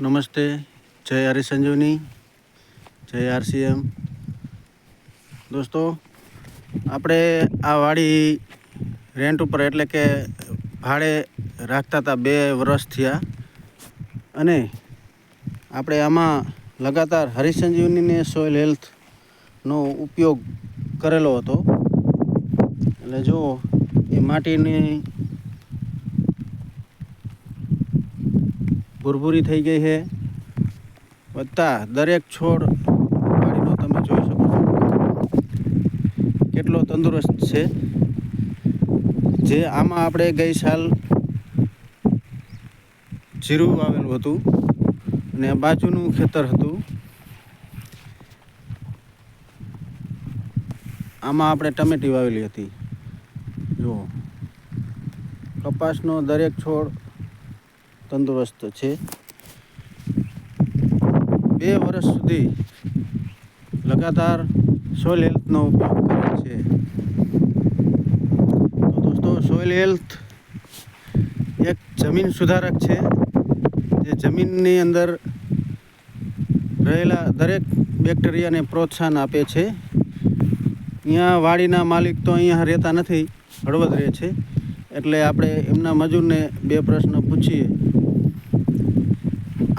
નમસ્તે. જય હરિસંજીવની જય આરસીએમ. દોસ્તો, આપણે આ વાડી રેન્ટ ઉપર એટલે કે ભાડે રાખતા હતા બે વર્ષ થયા. અને આપણે આમાં લગાતાર હરિસંજીવનીને સોઇલ હેલ્થનો ઉપયોગ કરેલો હતો. એટલે જો એ માટીની ભૂરભૂરી થઈ ગઈ છે. વત્તા દરેક છોડ વાડીનો તમે જોઈ શકો છો. કેટલો તંદુરસ્ત છે. જે આમાં આપણે ગઈ સાલ જીરું વાવેલું હતું અને બાજુનું ખેતર હતું. આમાં આપણે ટમેટી વાવેલી હતી. જુઓ. કપાસનો દરેક છોડ તંદુરસ્ત છે. બે વર્ષ સુધી લગાતાર સોઇલ હેલ્થનો ઉપયોગ કરે છે. તો દોસ્તો સોઇલ હેલ્થ એક જમીન સુધારક છે. જે જમીનની અંદર રહેલા દરેક બેક્ટેરિયાને પ્રોત્સાહન આપે છે. અહીંયા વાડીના માલિક તો અહીંયા રહેતા નથી, હળવદ રહે છે. એટલે આપણે એમના મજૂરને બે પ્રશ્ન પૂછીએ.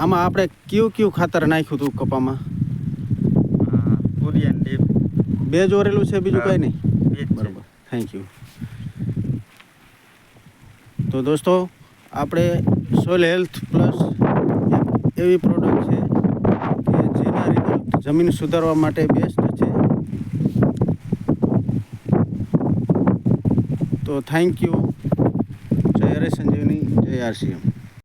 આમાં આપણે કયું કયું ખાતર નાખ્યું હતું કપામાં? બે જોરેલું છે બીજું કંઈ નહીં? બરાબર. થેન્ક યુ તો દોસ્તો આપણે સોઇલ હેલ્થ પ્લસ એવી પ્રોડક્ટ છે કે જેના રિઝલ્ટ જમીન સુધારવા માટે બેસ્ટ છે. તો થેન્ક યુ જય હરે સંજીવની જય આરસીએમ.